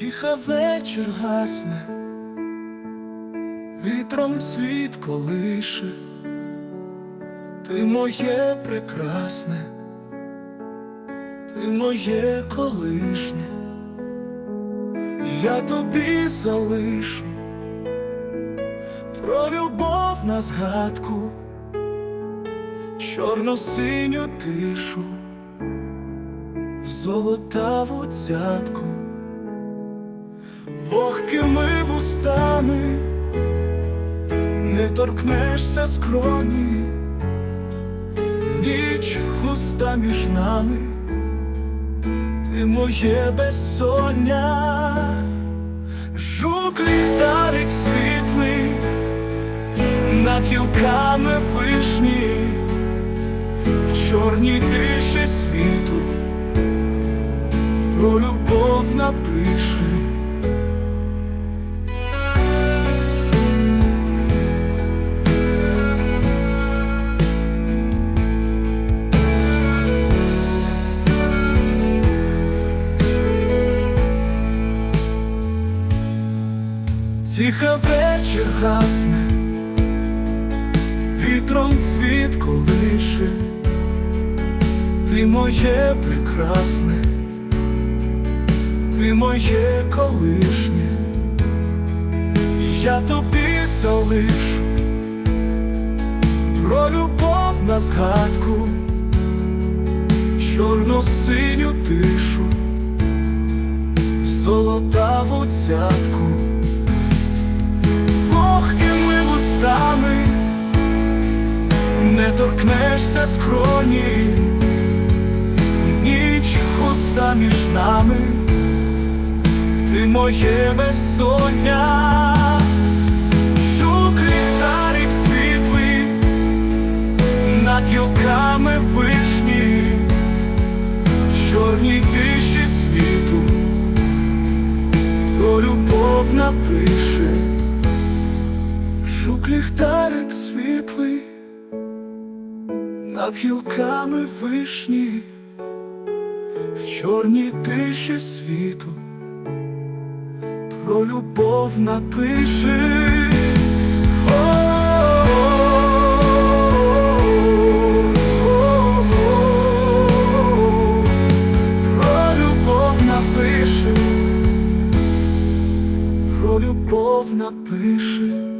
Тиха вечір гасне, вітром світ колише, ти моє прекрасне, ти моє колишнє, я тобі залишу про любов на згадку, чорно-синю тишу, в золотаву цятку вогкими вустами не торкнешся скроні, ніч густа між нами, ти моє безсоння, жук ліхтарик світлий, над гілками вишні, в чорній тиші світу, про любов напиши. Тиха вечір гасне, вітром цвіт колише, ти моє прекрасне, ти моє колишнє, я тобі залишу про любов на згадку, чорно-синю тишу, в золотаву цятку вустами не торкнешся скроні, ніч густа між нами, ти моє безсоння, над гілками вишні, в чорній тиші світу, про любов напише. Жук ліхтарик світлий, над гілками вишні, в чорній тиші світу, про любов напише. Про любов напише.